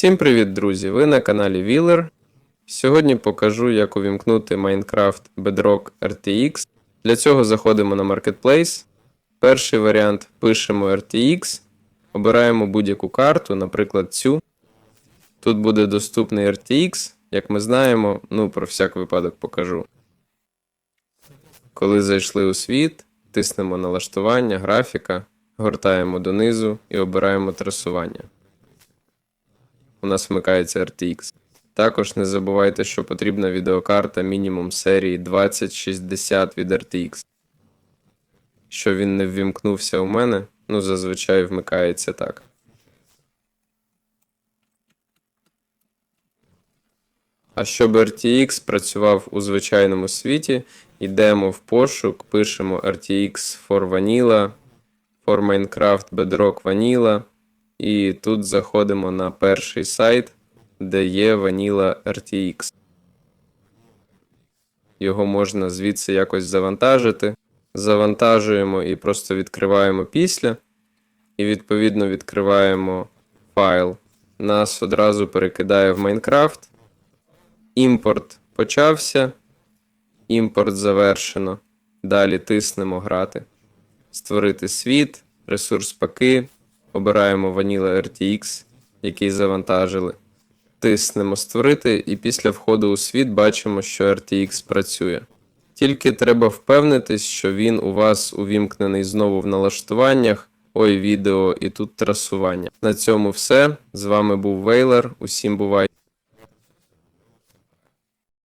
Всім привіт, друзі! Ви на каналі Wheeler. Сьогодні покажу, як увімкнути Minecraft Bedrock RTX. Для цього заходимо на Marketplace. Перший варіант пишемо RTX, обираємо будь-яку карту, наприклад, цю. Тут буде доступний RTX, як ми знаємо, ну про всяк випадок покажу. Коли зайшли у світ, тиснемо налаштування, графіка, гортаємо донизу і обираємо трасування. У нас вмикається RTX. Також не забувайте, що потрібна відеокарта мінімум серії 2060 від RTX. Що він не ввімкнувся у мене, ну зазвичай вмикається так. А щоб RTX працював у звичайному світі, йдемо в пошук, пишемо RTX for Vanilla, for Minecraft Bedrock Vanilla. І тут заходимо на перший сайт, де є Vanilla RTX. Його можна звідси якось завантажити. Завантажуємо і просто відкриваємо після. І відповідно відкриваємо файл. Нас одразу перекидає в Minecraft. Імпорт почався. Імпорт завершено. Далі тиснемо грати. Створити світ, ресурс паки. Обираємо Vanilla RTX, який завантажили. Тиснемо створити, і після входу у світ бачимо, що RTX працює. Тільки треба впевнитись, що він у вас увімкнений знову в налаштуваннях. Ой, відео і тут трасування. На цьому все. З вами був Вейлер. Усім бувай.